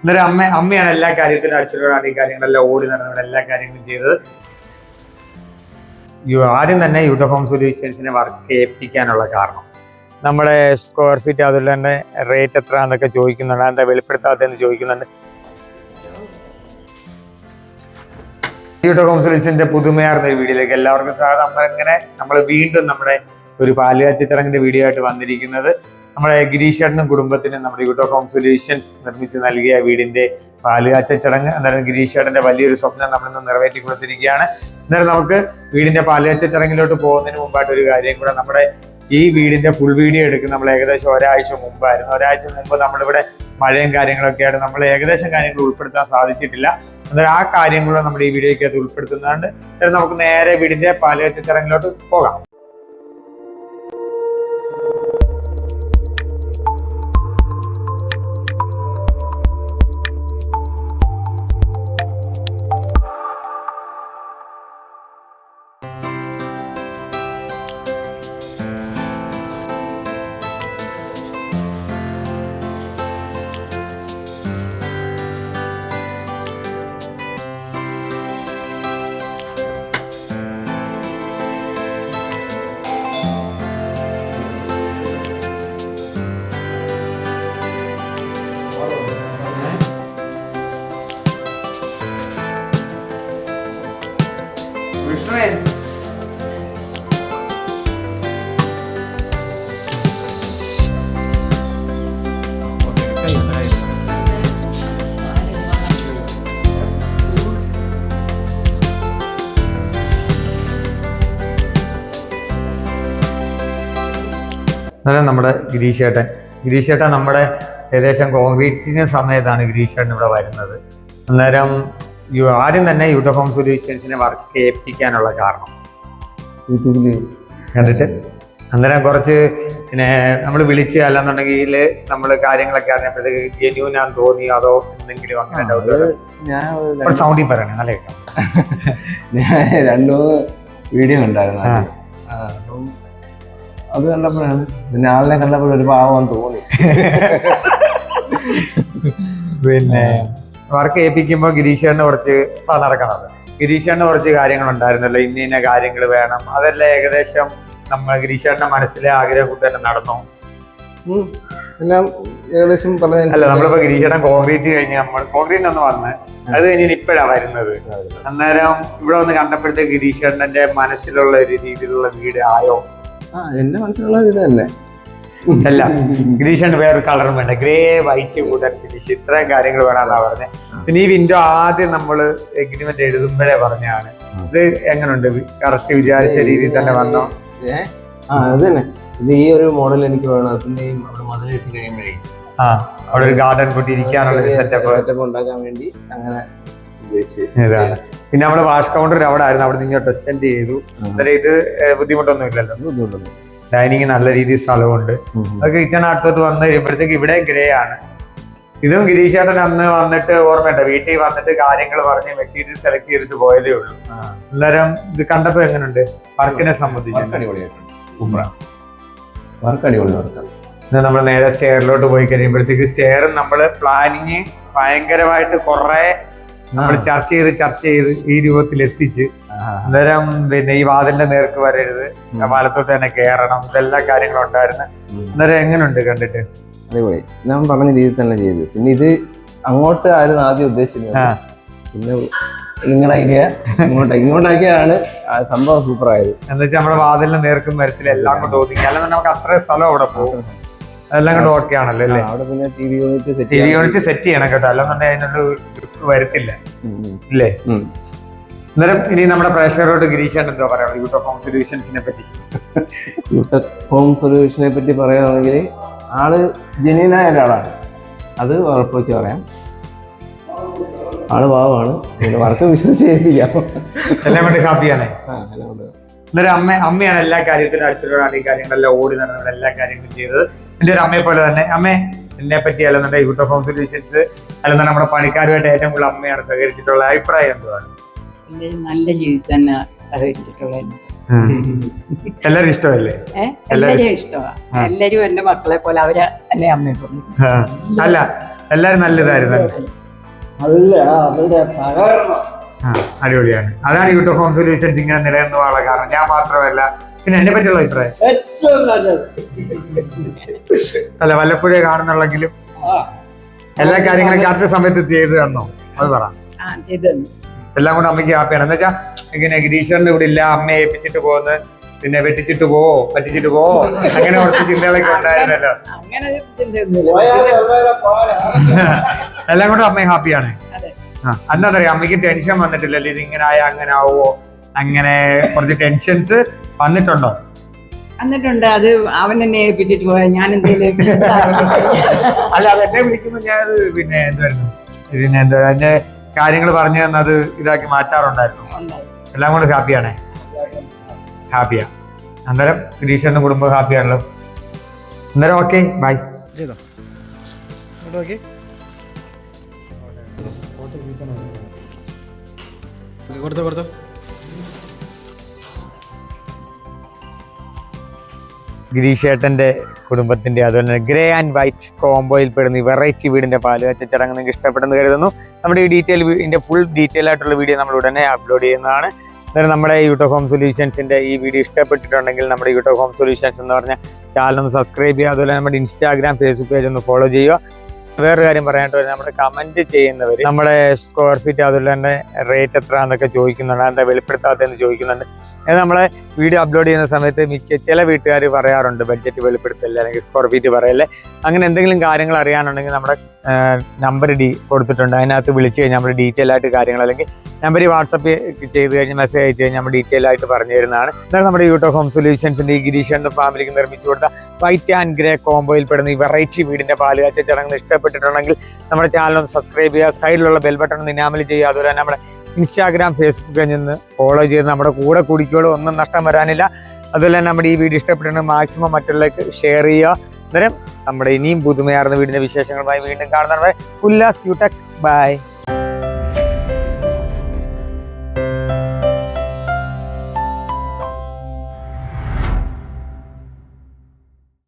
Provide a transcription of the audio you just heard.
അന്നേരം അമ്മ അമ്മയാണ് എല്ലാ കാര്യത്തിലും അച്ഛനോടാണ് ഈ കാര്യങ്ങളെല്ലാം ഓടി നടന്നത് എല്ലാ കാര്യങ്ങളും ചെയ്തത്. ആദ്യം തന്നെ ഹോം സൊല്യൂഷൻസിനെ വർക്ക് ഏൽപ്പിക്കാനുള്ള കാരണം. നമ്മുടെ സ്ക്വയർ ഫീറ്റ് അതുപോലെ തന്നെ റേറ്റ് എത്ര എന്നൊക്കെ ചോദിക്കുന്നുണ്ട് എന്താ വെളിപ്പെടുത്താത്തതെന്ന് ചോദിക്കുന്നുണ്ട്. യൂട്ടോ സൊല്യൂഷന്റെ പുതുമയാർന്ന ഒരു വീഡിയോയിലേക്ക് എല്ലാവർക്കും സ്വാഗതം. നമ്മളിങ്ങനെ നമ്മൾ വീണ്ടും നമ്മുടെ ഒരു പാലുകാച്ചി ചടങ്ങിന്റെ വീഡിയോ ആയിട്ട് വന്നിരിക്കുന്നത്. നമ്മുടെ ഗിരീഷേട്ടനും കുടുംബത്തിന് നമ്മുടെ യൂട്ടോ ഹോം സൊല്യൂഷൻസ് നിർമ്മിച്ച് നൽകിയ വീടിന്റെ പാലുകാച്ച ചടങ്ങ്. അന്നേരം ഗിരീഷേട്ടന്റെ വലിയൊരു സ്വപ്നം നമ്മളിന്ന് നിറവേറ്റി കൊടുത്തിരിക്കുകയാണ് അന്നേരം നമുക്ക് വീടിന്റെ പാലുകാച്ച ചടങ്ങിലോട്ട് പോകുന്നതിന് മുമ്പായിട്ട് ഒരു കാര്യം കൂടെ നമ്മുടെ ഈ വീടിന്റെ ഫുൾ വീഡിയോ എടുക്കുന്ന നമ്മൾ ഏകദേശം ഒരാഴ്ച മുമ്പായിരുന്നു. ഒരാഴ്ച മുമ്പ് നമ്മളിവിടെ മഴയും കാര്യങ്ങളൊക്കെ ആയിട്ട് നമ്മൾ ഏകദേശം കാര്യങ്ങൾ ഉൾപ്പെടുത്താൻ സാധിച്ചിട്ടില്ല. അന്നേരം ആ കാര്യങ്ങളും നമ്മുടെ ഈ വീഡിയോയ്ക്കകത്ത് ഉൾപ്പെടുത്തുന്നുണ്ട്. അന്നേരം നമുക്ക് നേരെ വീടിന്റെ പാലുകാച്ച ചടങ്ങിലോട്ട് പോകാം. അന്നേരം നമ്മുടെ ഗിരീഷേട്ടൻ. ഗിരീഷേട്ടൻ നമ്മുടെ ഏകദേശം കോൺക്രീറ്റിന് സമയത്താണ് ഗിരീഷേട്ടൻ ഇവിടെ വരുന്നത്. അന്നേരം ആദ്യം തന്നെ യൂട്ടോഫോം സൊല്യൂഷൻസിനെ വർക്ക് ഏൽപ്പിക്കാനുള്ള കാരണം. യൂട്യൂബിൽ കണ്ടിട്ട്? അന്നേരം കുറച്ച് പിന്നെ നമ്മൾ വിളിച്ച് അല്ലെന്നുണ്ടെങ്കിൽ നമ്മൾ കാര്യങ്ങളൊക്കെ അറിഞ്ഞപ്പോഴത്തേക്ക് ജെന്യൂൻ ആണെന്ന് തോന്നി അതോ എന്തെങ്കിലും അങ്ങനെ ഡൗട്ട് ഞാൻ സൗണ്ടിൽ പറയണേ നല്ല കേട്ടോ ഞാൻ രണ്ടു വീഡിയോ ഉണ്ടായിരുന്നു അത് കണ്ടപ്പോഴാണ് പിന്നെ ആളിനെ കണ്ടപ്പോൾ ഒരു പാവം തോന്നി. പിന്നെ വർക്ക് ഏൽപ്പിക്കുമ്പോൾ ഗിരീഷേണ് കുറച്ച് നടക്കണത് നടക്കണം. ഗിരീഷേണ് കുറച്ച് കാര്യങ്ങൾ ഉണ്ടായിരുന്നല്ലോ ഇന്ന ഇന്ന കാര്യങ്ങൾ വേണം. അതെല്ലാം ഏകദേശം നമ്മൾ ഗിരീഷേട്ടന്റെ മനസ്സിലെ ആഗ്രഹം കൂട്ടി തന്നെ നടന്നു. എല്ലാം ഏകദേശം പറഞ്ഞ അല്ല നമ്മളിപ്പോ ഗിരീഷേട്ടൻ കോൺക്രീറ്റ് കഴിഞ്ഞ് നമ്മൾ കോൺക്രീറ്റ് ഒന്ന് വന്ന് അത് കഴിഞ്ഞ് ഇപ്പോഴാ വരുന്നത്. അന്നേരം ഇവിടെ വന്ന് കണ്ടപ്പോഴത്തേക്ക് ഗിരീഷേട്ടന്റെ മനസ്സിലുള്ള ഒരു രീതിയിലുള്ള വീട് ആയോ? ആ എന്റെ മനസ്സിലുള്ള വീട് തന്നെ. അല്ല ഗിരീഷേട്ടന് വേറെ കളറും വേണ്ട? ഗ്രേ വൈറ്റ് കൂടെ ഫിനിഷ് ഇത്രയും കാര്യങ്ങൾ വേണമെന്നാ പറഞ്ഞത് പിന്നെ ഈ വിൻഡോ ആദ്യം നമ്മൾ എഗ്രിമെന്റ് എഴുതുമ്പോഴേ പറഞ്ഞാണ് ഇത് എങ്ങനെയുണ്ട് കറക്റ്റ് വിചാരിച്ച രീതിയിൽ തന്നെ വന്നോ? ആ അത് തന്നെ. ഇത് ഈ ഒരു മോഡൽ എനിക്ക് വേണം. അതിന്റെ അവിടെ മതിൽ കെട്ടി കഴിയുമ്പോഴേ. ആ അവിടെ ഒരു ഗാർഡൻ കൂട്ടി ഇരിക്കാനുള്ള സെറ്റപ്പ് സെറ്റപ്പ് ഉണ്ടാക്കാൻ വേണ്ടി അങ്ങനെ ഇതാണ്. പിന്നെ നമ്മുടെ വാഷ് കൗണ്ടർ അവിടെ ആയിരുന്നു. അവിടെ നിന്ന് ടെസ്റ്റ് ചെയ്തു. അന്നേരം ഇത് ബുദ്ധിമുട്ടൊന്നും ഇല്ലല്ലോ ഡൈനിങ് നല്ല രീതിയിൽ സ്ഥലമുണ്ട്. അതൊക്കെ കിച്ചൺ അടുത്തത് വന്നു കഴിയുമ്പോഴത്തേക്ക് ഇവിടെ ഗ്രേ ആണ്. ഇതും ഗിരീഷേട്ടൻ അന്ന് വന്നിട്ട് ഓർമ്മയുണ്ട്. വീട്ടിൽ വന്നിട്ട് കാര്യങ്ങൾ പറഞ്ഞ് മെറ്റീരിയൽ സെലക്ട് ചെയ്തിട്ട് പോയതേ ഉള്ളൂ. അന്നേരം ഇത് കണ്ടപ്പോ എങ്ങനെയുണ്ട് വർക്കിനെ സംബന്ധിച്ച്. നമ്മൾ നേരെ സ്റ്റെയറിലോട്ട് പോയി കഴിയുമ്പോഴത്തേക്ക് സ്റ്റെയർ നമ്മൾ പ്ലാനിങ് ഭയങ്കരമായിട്ട് കുറെ നമ്മൾ ചർച്ച ചെയ്ത് ചർച്ച ചെയ്ത് ഈ രൂപത്തിൽ എത്തിച്ച് അന്നേരം പിന്നെ ഈ വാതിലിന്റെ നേർക്ക് വരരുത് വലത്തോട്ട് തന്നെ കയറണം ഇതെല്ലാ കാര്യങ്ങളും ഉണ്ടായിരുന്നു. അന്നേരം എങ്ങനെയുണ്ട് കണ്ടിട്ട്? അതേപോലെ ഞാൻ പറഞ്ഞ രീതിയിൽ തന്നെ ചെയ്തു. പിന്നെ ഇത് അങ്ങോട്ട് ആരും ആദ്യം ഉദ്ദേശിക്കുന്നത് പിന്നെ നിങ്ങളുടെ ഐഡിയ ഇങ്ങോട്ട് ഇങ്ങോട്ടാക്കിയാണ് സംഭവം സൂപ്പർ ആയത്. എന്താ വെച്ചാൽ നമ്മുടെ വാതിലിന് നേർക്കും മരത്തിലും എല്ലാം കൊണ്ട് ഒതുങ്ങി. അല്ലെന്നുണ്ടെങ്കിൽ നമുക്ക് അത്രയും സ്ഥലം അവിടെ പോകും. അതെല്ലാം കൂടെ ഓക്കെ ആണല്ലോ അല്ലേ? അവിടെ പിന്നെ T V unit set T V unit set ചെയ്യണം കേട്ടോ. അല്ലാന്നുണ്ടെങ്കിൽ അതിനൊരു grip വരത്തില്ല. ഇല്ലേ? അന്നേരം ഇനി നമ്മുടെ പ്രേക്ഷകരോട് ഗിരീഷൻ എന്തോ പറയാം. യൂട്യൂബ് ഹോം സൊല്യൂഷൻസിനെ പറ്റി. യൂട്ടോ ഹോം സൊല്യൂഷനെ പറ്റി പറയുകയാണെങ്കിൽ ആൾ ജെന്യനായ ഒരാളാണ്. അത് ഉറപ്പിച്ച് പറയാം. ആൾ പാവമാണ്. വർക്ക് വിശ്വസിച്ച് ചെയ്യിപ്പിക്കാം. എല്ലാം കൊണ്ട് ഹാപ്പിയാണ് ആ, എല്ലാം കൊണ്ട്. അന്നേരം അമ്മ അമ്മയാണ് എല്ലാ കാര്യത്തിലും അച്ഛനോടാണ് ഈ കാര്യങ്ങളെല്ലാം ഓടി നടന്നത് എല്ലാ കാര്യങ്ങളും ചെയ്തത്. എന്റെ ഒരു അമ്മയെ പോലെ തന്നെ. അമ്മേ എന്നെ പറ്റി അല്ലെന്നുണ്ടെങ്കിൽ യൂട്യൂബ് ഹോം സൊല്യൂഷൻസ് അല്ലെന്നുണ്ടെങ്കിൽ നമ്മുടെ പണിക്കാരുമായിട്ട് ഏറ്റവും കൂടുതൽ അമ്മയാണ് സഹകരിച്ചിട്ടുള്ള അഭിപ്രായം എന്തുവാണ്? നല്ല ജീവിതം തന്നെ സഹകരിച്ചിട്ടുള്ളത് എല്ലാരും ഇഷ്ടമല്ലേ? എല്ലാരും ഇഷ്ടമാണ് എല്ലാരും എന്റെ മക്കളെ പോലെ അവരെ എന്നെ അമ്മയെ പോലെ. ആ. അല്ല എല്ലാരും നല്ലതായിരുന്നു അല്ല അവരുടെ സഹകരണം. അടിപൊളിയാണ്. അതാണ് യൂട്യൂബ് ഹോം സൊല്യൂഷൻസ് ഇങ്ങനെ നിലനിന്ന് പോകാനുള്ള കാരണം. ഞാൻ മാത്രമല്ല പിന്നെ എന്നെ പറ്റിയുള്ള അഭിപ്രായം. ഏറ്റവും നല്ലത്. അല്ല വല്ലപ്പോഴേ കാണുന്നുള്ളെങ്കിലും എല്ലാ കാര്യങ്ങളും കറക്റ്റ് സമയത്ത് ചെയ്തു തന്നോ? അത് പറ. ആ ചെയ്തു തന്നു. എല്ലാം കൂടെ അമ്മയ്ക്ക് ഹാപ്പിയാണ്. എന്ന് വെച്ചാൽ ഇങ്ങനെ ഗിരീശ്വരന്റെ ഇവിടെ ഇല്ല അമ്മയെ ഏൽപ്പിച്ചിട്ട് പോകുന്നത് പിന്നെ വെട്ടിച്ചിട്ട് പോവോ പറ്റിച്ചിട്ട് പോവോ അങ്ങനെ കുറച്ച് ചിന്തകളൊക്കെ ഉണ്ടായിരുന്നല്ലോ. എല്ലാം കൊണ്ടും അമ്മ ഹാപ്പിയാണ്. അന്നറിയാം അമ്മയ്ക്ക് ടെൻഷൻ വന്നിട്ടില്ലല്ലോ ഇത് ഇങ്ങനെ ആയ അങ്ങനെ ആവോ അങ്ങനെ കുറച്ച് ടെൻഷൻസ് വന്നിട്ടുണ്ടോ? എന്നിട്ടുണ്ട് അത് അവൻ എന്നെ ഏൽപ്പിച്ചിട്ട് പോയാൽ ഞാൻ എന്തെങ്കിലും അല്ല അത് എന്നെ വിളിക്കുമ്പോൾ ഞാൻ പിന്നെ എന്തായിരുന്നു? പിന്നെ എന്താ എന്റെ കാര്യങ്ങൾ പറഞ്ഞു തന്നത് ഇതാക്കി മാറ്റാറുണ്ടായിരുന്നു. എല്ലാം കൊണ്ട് ഹാപ്പിയാണേ? ഹാപ്പിയാ. അന്നേരം ഗിരീഷന്റെ കുടുംബം ഹാപ്പിയാണല്ലോ. അന്നേരം ഓക്കെ ബൈ ചെയ്തോ? ഇങ്ങോട്ട് നോക്കി കൊടുത്തോ കൊടുത്തോ. ഗിരീഷേട്ടന്റെ കുടുംബത്തിന്റെ കുടുംബത്തിന്റെ അതുപോലെ തന്നെ ഗ്രേ ആൻഡ് വൈറ്റ് കോംബോയിൽ പെടുന്ന ഈ വെറൈറ്റി വീടിന്റെ പാൽ വെച്ച ചടങ്ങ് നിങ്ങൾക്ക് ഇഷ്ടപ്പെടുന്നു കരുതുന്നു. നമ്മുടെ ഈ ഡീറ്റെയിൽ ഇതിന്റെ ഫുൾ ഡീറ്റെയിൽ ആയിട്ടുള്ള വീഡിയോ നമ്മൾ ഉടനെ അപ്ലോഡ് ചെയ്യുന്നതാണ്. അന്നേരം നമ്മുടെ യൂട്യൂബ് ഹോം സൊല്യൂഷൻസിന്റെ ഈ വീഡിയോ ഇഷ്ടപ്പെട്ടിട്ടുണ്ടെങ്കിൽ നമ്മുടെ യൂട്യൂബ് ഹോം സൊല്യൂഷൻസ് എന്ന് പറഞ്ഞ ചാനൽ ഒന്ന് സബ്സ്ക്രൈബ് ചെയ്യുക. അതുപോലെ നമ്മുടെ ഇൻസ്റ്റാഗ്രാം ഫേസ്ബുക്ക് പേജ് ഒന്ന് ഫോളോ ചെയ്യുക. വേറൊരു കാര്യം പറയാനായിട്ട് വരും. നമ്മുടെ കമന്റ് ചെയ്യുന്നവർ നമ്മുടെ സ്ക്വയർ ഫീറ്റ് അതുപോലെ തന്നെ റേറ്റ് എത്ര എന്നൊക്കെ ചോദിക്കുന്നുണ്ട്. എന്താ വെളിപ്പെടുത്താത്തതെന്ന് ചോദിക്കുന്നുണ്ട്. നമ്മളെ വീഡിയോ അപ്ലോഡ് ചെയ്യുന്ന സമയത്ത് മിക്ക ചില വീട്ടുകാർ പറയാറുണ്ട് ബഡ്ജറ്റ് വെളിപ്പെടുത്തല്ല അല്ലെങ്കിൽ സ്ക്വയർ ഫീറ്റ് പറയല്ലേ അങ്ങനെ എന്തെങ്കിലും കാര്യങ്ങൾ അറിയാനുണ്ടെങ്കിൽ നമ്മുടെ നമ്പർ ഡി കൊടുത്തിട്ടുണ്ട്. അതിനകത്ത് വിളിച്ച് കഴിഞ്ഞാൽ നമ്മൾ ഡീറ്റെയിൽ ആയിട്ട് കാര്യങ്ങൾ അല്ലെങ്കിൽ നമ്പർ വാട്സപ്പ് ചെയ്ത് കഴിഞ്ഞ് മെസ്സേജ് അയച്ചു കഴിഞ്ഞാൽ നമ്മൾ ഡീറ്റെയിൽ ആയിട്ട് പറഞ്ഞു തരുന്നതാണ്. എന്നാൽ നമ്മുടെ യൂട്യൂബ് ഹോം സൊല്യൂഷൻസിന്റെ ഈ ഗിരീഷ് എന്ന ഫാമിലിക്ക് നിർമ്മിച്ചു കൊടുത്ത വൈറ്റ് ആൻഡ് ഗ്രേ കോംബോയിൽ പെടുന്ന ഈ വെറൈറ്റി വീടിന്റെ പാൽ കാച്ച ചടങ്ങ് ഇഷ്ടപ്പെട്ടിട്ടുണ്ടെങ്കിൽ നമ്മുടെ ചാനൽ ഒന്ന് സബ്സ്ക്രൈബ് ചെയ്യുക. സൈഡിലുള്ള ബെൽ ബട്ടൺ ഒന്ന് ഇനാമൽ ചെയ്യുക. അതുപോലെ തന്നെ നമ്മുടെ ഇൻസ്റ്റാഗ്രാം ഫേസ്ബുക്കിൽ നിന്ന് ഫോളോ ചെയ്ത് നമ്മുടെ കൂടെ കുടിക്കുകയുള്ളൂ ഒന്നും നഷ്ടം വരാനില്ല. തന്നെ നമ്മുടെ ഈ വീഡിയോ ഇഷ്ടപ്പെട്ടിട്ടുണ്ടെങ്കിൽ മാക്സിമം മറ്റുള്ളവർക്ക് ഷെയർ ചെയ്യുക. അന്നേരം നമ്മുടെ ഇനിയും പുതുമയാർന്ന വീടിന്റെ വിശേഷങ്ങളുമായി വീണ്ടും കാണുന്നവരെ. ഉല്ലാസ് യുടെക് ബൈ